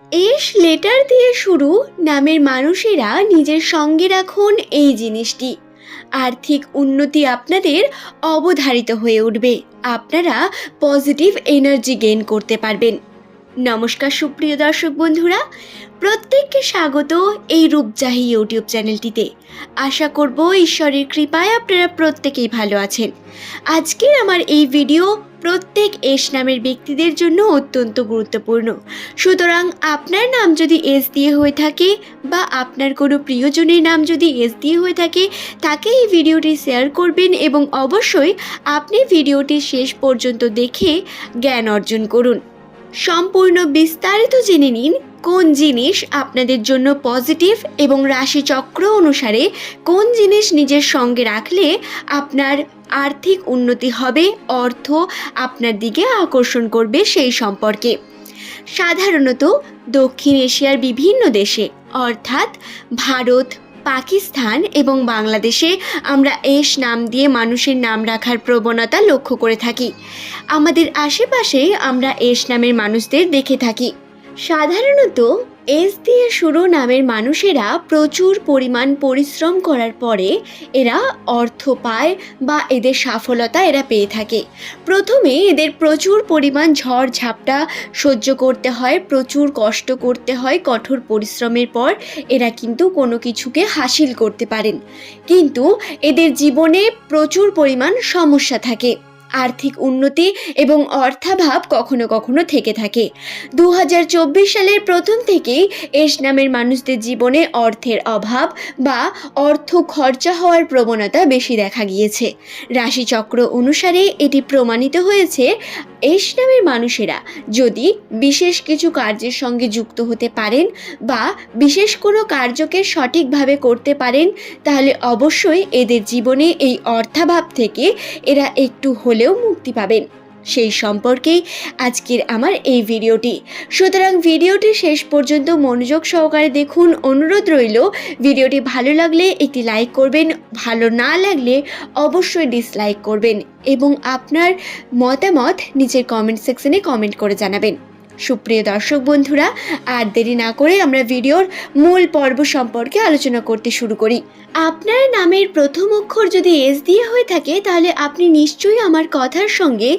S letter দিয়ে শুরু নামের মানুষেরা নিজের সঙ্গে রাখুন এই জিনিসটি। আর্থিক উন্নতি আপনাদের অবধারিত হয়ে উঠবে। আপনারা পজিটিভ এনার্জি গেইন করতে পারবেন। নমস্কার, সুপ্রিয় দর্শক বন্ধুরা। প্রত্যেককে স্বাগত এই রূপজাহি ইউটিউব চ্যানেলটিতে। আশা করব ঈশ্বরের কৃপায় আপনারা প্রত্যেকেই ভালো আছেন। আজকের আমার এই ভিডিও প্রত্যেক এস নামের ব্যক্তিদের জন্য অত্যন্ত গুরুত্বপূর্ণ। সুতরাং আপনার নাম যদি এস দিয়ে হয়ে থাকে বা আপনার কোনো প্রিয়জনের নাম যদি এস দিয়ে হয়ে থাকে, তাকে এই ভিডিওটি শেয়ার করবেন এবং অবশ্যই আপনি ভিডিওটি শেষ পর্যন্ত দেখে জ্ঞান অর্জন করুন। সম্পূর্ণ বিস্তারিত জেনে নিন, কোন জিনিস আপনাদের জন্য পজিটিভ এবং রাশিচক্র অনুসারে কোন জিনিস নিজের সঙ্গে রাখলে আপনার আর্থিক উন্নতি হবে, অর্থ আপনার দিকে আকর্ষণ করবে সেই সম্পর্কে। সাধারণত দক্ষিণ এশিয়ার বিভিন্ন দেশে, অর্থাৎ ভারত, পাকিস্তান এবং বাংলাদেশে আমরা এস নাম দিয়ে মানুষের নাম রাখার প্রবণতা লক্ষ্য করে থাকি। আমাদের আশেপাশে আমরা এস নামের মানুষদের দেখে থাকি। সাধারণত এস দিয়ে শুরু নামের মানুষেরা প্রচুর পরিমাণ পরিশ্রম করার পরে এরা অর্থ পায় বা এদের সফলতা এরা পেয়ে থাকে। প্রথমে এদের প্রচুর পরিমাণ ঝড় ঝাপটা সহ্য করতে হয়, প্রচুর কষ্ট করতে হয়, কঠোর পরিশ্রমের পর এরা কিন্তু কোনো কিছুকে হাসিল করতে পারেন। কিন্তু এদের জীবনে প্রচুর পরিমাণ সমস্যা থাকে। আর্থিক উন্নতি এবং অর্থাভাব কখনো কখনো থেকে থাকে। দু হাজার চব্বিশ সালের প্রথম থেকেই এস নামের মানুষদের জীবনে অর্থের অভাব বা অর্থ খরচা হওয়ার প্রবণতা বেশি দেখা গিয়েছে। রাশিচক্র অনুসারে এটি প্রমাণিত হয়েছে এস নামের মানুষেরা যদি বিশেষ কিছু কার্যের সঙ্গে যুক্ত হতে পারেন বা বিশেষ কোনো কার্যকে সঠিকভাবে করতে পারেন, তাহলে অবশ্যই এদের জীবনে এই অর্থাভাব থেকে এরা একটু হলেও মুক্তি পাবেন। সেই সম্পর্কেই আজকের আমার এই ভিডিওটি। সুতরাং ভিডিওটি শেষ পর্যন্ত মনোযোগ সহকারে দেখুন। অনুরোধ রইল, ভিডিওটি ভালো লাগলে একটি লাইক করবেন, ভালো না লাগলে অবশ্যই ডিসলাইক করবেন এবং আপনার মতামত নিচের কমেন্ট সেকশনে কমেন্ট করে জানাবেন। সুপ্রিয় দর্শক বন্ধুরা, আর দেরি না করে আমরা ভিডিওর মূল পর্ব সম্পর্কে আলোচনা করতে শুরু করি। আপনার নামের প্রথম অক্ষর যদি এস দিয়ে হয়ে থাকে, তাহলে আপনি নিশ্চয়ই আমার কথার সঙ্গে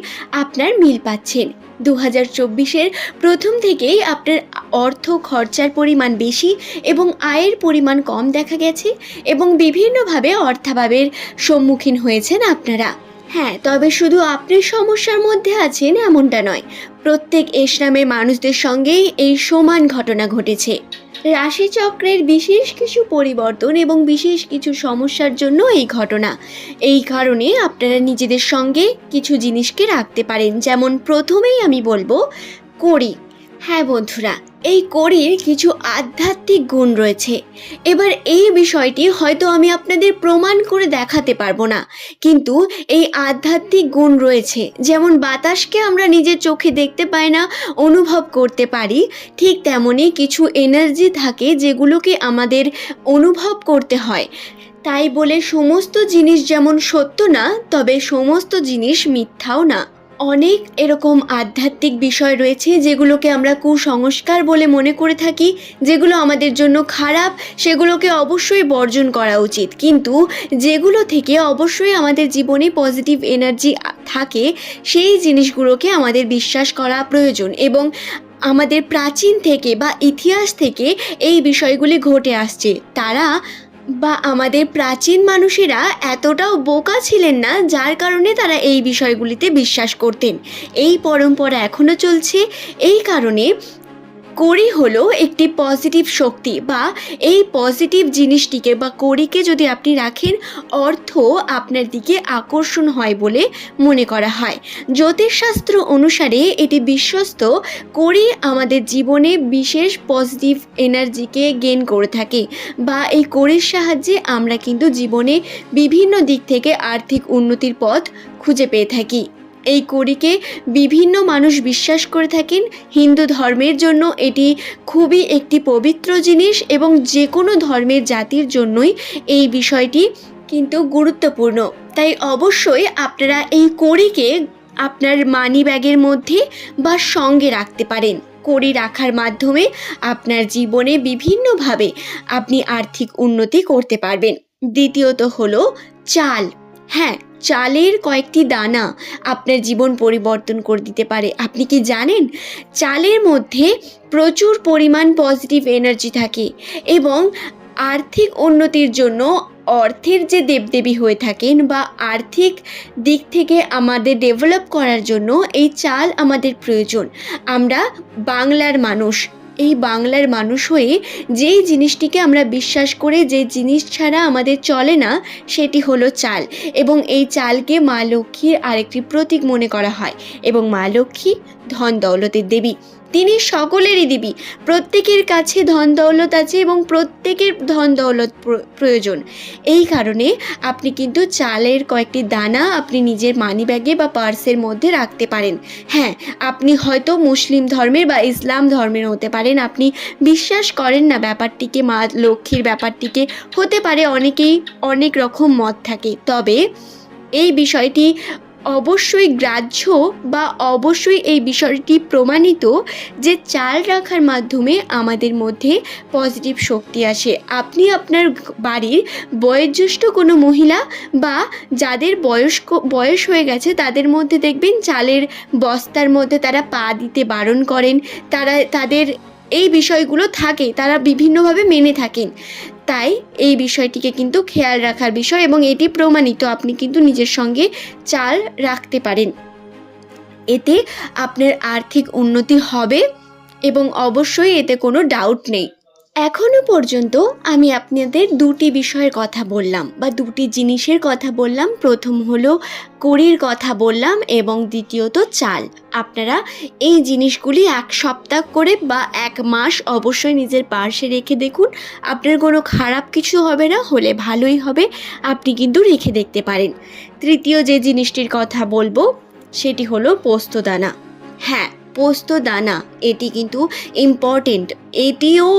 আপনার মিল পাচ্ছেন। দু হাজার চব্বিশের প্রথম থেকেই আপনার অর্থ খরচার পরিমাণ বেশি এবং আয়ের পরিমাণ কম দেখা গেছে এবং বিভিন্নভাবে অর্থাভাবের সম্মুখীন হয়েছেন আপনারা। হ্যাঁ তবে শুধু আপনি সমস্যার মধ্যে আছেন এমনটা নয় প্রত্যেক ইসলামের মানুষদের সঙ্গেই এই সমান ঘটনা ঘটেছে। রাশিচক্রের বিশেষ কিছু পরিবর্তন এবং বিশেষ কিছু সমস্যার জন্য এই ঘটনা। এই কারণে আপনারা নিজেদের সঙ্গে কিছু জিনিসকে রাখতে পারেন। যেমন প্রথমেই আমি বলব, করি। হ্যাঁ বন্ধুরা এই কড়ির কিছু আধ্যাত্মিক গুণ রয়েছে। এবার এই বিষয়টি হয়তো আমি আপনাদের প্রমাণ করে দেখাতে পারব না। কিন্তু এই আধ্যাত্মিক গুণ রয়েছে, যেমন বাতাসকে আমরা নিজের চোখে দেখতে পাই না, অনুভব করতে পারি, ঠিক তেমনই কিছু এনার্জি থাকে যেগুলোকে আমাদের অনুভব করতে হয়। তাই বলে সমস্ত জিনিস যেমন সত্য না, তবে সমস্ত জিনিস মিথ্যাও না। অনেক এরকম আধ্যাত্মিক বিষয় রয়েছে যেগুলোকে আমরা কুসংস্কার বলে মনে করে থাকি, যেগুলো আমাদের জন্য খারাপ, সেগুলোকে অবশ্যই বর্জন করা উচিত। কিন্তু যেগুলো থেকে অবশ্যই আমাদের জীবনে পজিটিভ এনার্জি থাকে, সেই জিনিসগুলোকে আমাদের বিশ্বাস করা প্রয়োজন এবং আমাদের প্রাচীন থেকে বা ইতিহাস থেকে এই বিষয়গুলি ঘটে আসছে। তারা বা আমাদের প্রাচীন মানুষেরা এতটাও বোকা ছিলেন না, যার কারণে তারা এই বিষয়গুলিতে বিশ্বাস করতেন। এই পরম্পরা এখনও চলছে, এই কারণে কড়ি হলো একটি পজিটিভ শক্তি বা এই পজিটিভ জিনিসটিকে বা কড়িকে যদি আপনি রাখেন, অর্থ আপনার দিকে আকর্ষণ হয় বলে মনে করা হয়। জ্যোতিষশাস্ত্র অনুসারে এটি বিশ্বস্ত কড়ি আমাদের জীবনে বিশেষ পজিটিভ এনার্জিকে গেন করে থাকে বা এই কড়ির সাহায্যে আমরা কিন্তু জীবনে বিভিন্ন দিক থেকে আর্থিক উন্নতির পথ খুঁজে পেয়ে থাকি। এই কড়িকে বিভিন্ন মানুষ বিশ্বাস করে থাকেন। হিন্দু ধর্মের জন্য এটি খুবই একটি পবিত্র জিনিস এবং যে কোনো ধর্মের জাতির জন্যই এই বিষয়টি কিন্তু গুরুত্বপূর্ণ। তাই অবশ্যই আপনারা এই কড়িকে আপনার মানি ব্যাগের মধ্যে বা সঙ্গে রাখতে পারেন। কড়ি রাখার মাধ্যমে আপনার জীবনে বিভিন্নভাবে আপনি আর্থিক উন্নতি করতে পারবেন। দ্বিতীয়ত হলো চাল। হ্যাঁ চালের কয়েকটি দানা আপনার জীবন পরিবর্তন করে দিতে পারে। আপনি কি জানেন? চালের মধ্যে প্রচুর পরিমাণ পজিটিভ এনার্জি থাকে এবং আর্থিক উন্নতির জন্য অর্থের যে দেবদেবী হয়ে থাকেন বা আর্থিক দিক থেকে আমাদের ডেভেলপ করার জন্য এই চাল আমাদের প্রয়োজন। আমরা বাংলার মানুষ এই বাংলার মানুষ হয়ে যেই জিনিসটিকে আমরা বিশ্বাস করে যে জিনিস ছাড়া আমাদের চলে না, সেটি হলো চাল। এবং এই চালকে মা লক্ষ্মীর আরেকটি প্রতীক মনে করা হয়। এবং মা লক্ষ্মী ধন দৌলতের দেবী। তিনি সকলেরই দেবী। প্রত্যেকের কাছে ধন দৌলত আছে এবং প্রত্যেকের ধন দৌলত প্র- প্রয়োজন। এই কারণে আপনি কিন্তু চালের কয়েকটি দানা আপনি নিজের মানি ব্যাগে বা পার্সের মধ্যে রাখতে পারেন। হ্যাঁ আপনি হয়তো মুসলিম ধর্মের বা ইসলাম ধর্মের হতে পারেন। আপনি বিশ্বাস করেন না ব্যাপারটিকে, মা লক্ষ্মীর ব্যাপারটিকে। হতে পারে অনেকেই অনেক রকম মত থাকে। তবে এই বিষয়টি অবশ্যই গ্রাহ্য বা অবশ্যই এই বিষয়টি প্রমাণিত যে চাল রাখার মাধ্যমে আমাদের মধ্যে পজিটিভ শক্তি আসে। আপনি আপনার বাড়ির বয়োজ্যেষ্ঠ কোনো মহিলা বা যাদের বয়স্ক, বয়স হয়ে গেছে, তাদের মধ্যে দেখবেন চালের বস্তার মধ্যে তারা পা দিতে বারণ করেন। তারা, তাদের এই বিষয়গুলো থাকে, তারা বিভিন্নভাবে মেনে থাকেন। তাই এই বিষয়টিকে কিন্তু খেয়াল রাখার বিষয় এবং এটি প্রমাণিত, আপনি কিন্তু নিজের সঙ্গে চাল রাখতে পারেন। এতে আপনার আর্থিক উন্নতি হবে এবং অবশ্যই এতে কোনো ডাউট নেই। এখনও পর্যন্ত আমি আপনাদের দুটি বিষয়ের কথা বললাম বা দুটি জিনিসের কথা বললাম। প্রথম হলো কড়ির কথা বললাম এবং দ্বিতীয়ত চাল। আপনারা এই জিনিসগুলি এক সপ্তাহ করে বা এক মাস অবশ্যই নিজের পার্শ্বে রেখে দেখুন। আপনার কোনো খারাপ কিছু হবে না, হলে ভালোই হবে। আপনি কিন্তু রেখে দেখতে পারেন। তৃতীয় যে জিনিসটির কথা বলব, সেটি হলো পোস্তদানা হ্যাঁ পোস্তদানা এটি কিন্তু ইম্পর্টেন্ট এটিও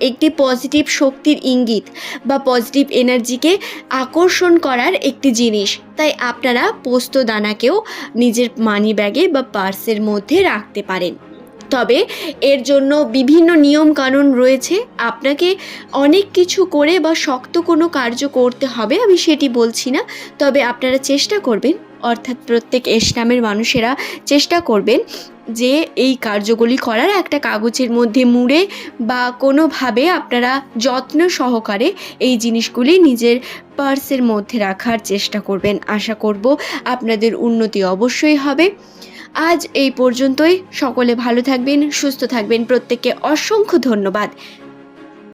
একটি পজিটিভ শক্তির ইঙ্গিত বা পজিটিভ এনার্জিকে আকর্ষণ করার একটি জিনিস। তাই আপনারা পোস্তদানাকেও নিজের মানি ব্যাগে বা পার্সের মধ্যে রাখতে পারেন। তবে এর জন্য বিভিন্ন নিয়ম কানুন রয়েছে। আপনাকে অনেক কিছু করে বা শক্ত কোনো কার্য করতে হবে, আমি সেটি বলছি না। তবে আপনারা চেষ্টা করবেন অর্থাৎ প্রত্যেক ইসলামের মানুষেরা চেষ্টা করবেন যে এই কার্যগুলি করার একটা কাগজের মধ্যে মুড়ে বা কোনোভাবে আপনারা যত্ন সহকারে এই জিনিসগুলি নিজের পার্সের মধ্যে রাখার চেষ্টা করবেন। আশা করব আপনাদের উন্নতি অবশ্যই হবে। আজ এই পর্যন্তই। সকলে ভালো থাকবেন, সুস্থ থাকবেন। প্রত্যেককে অসংখ্য ধন্যবাদ।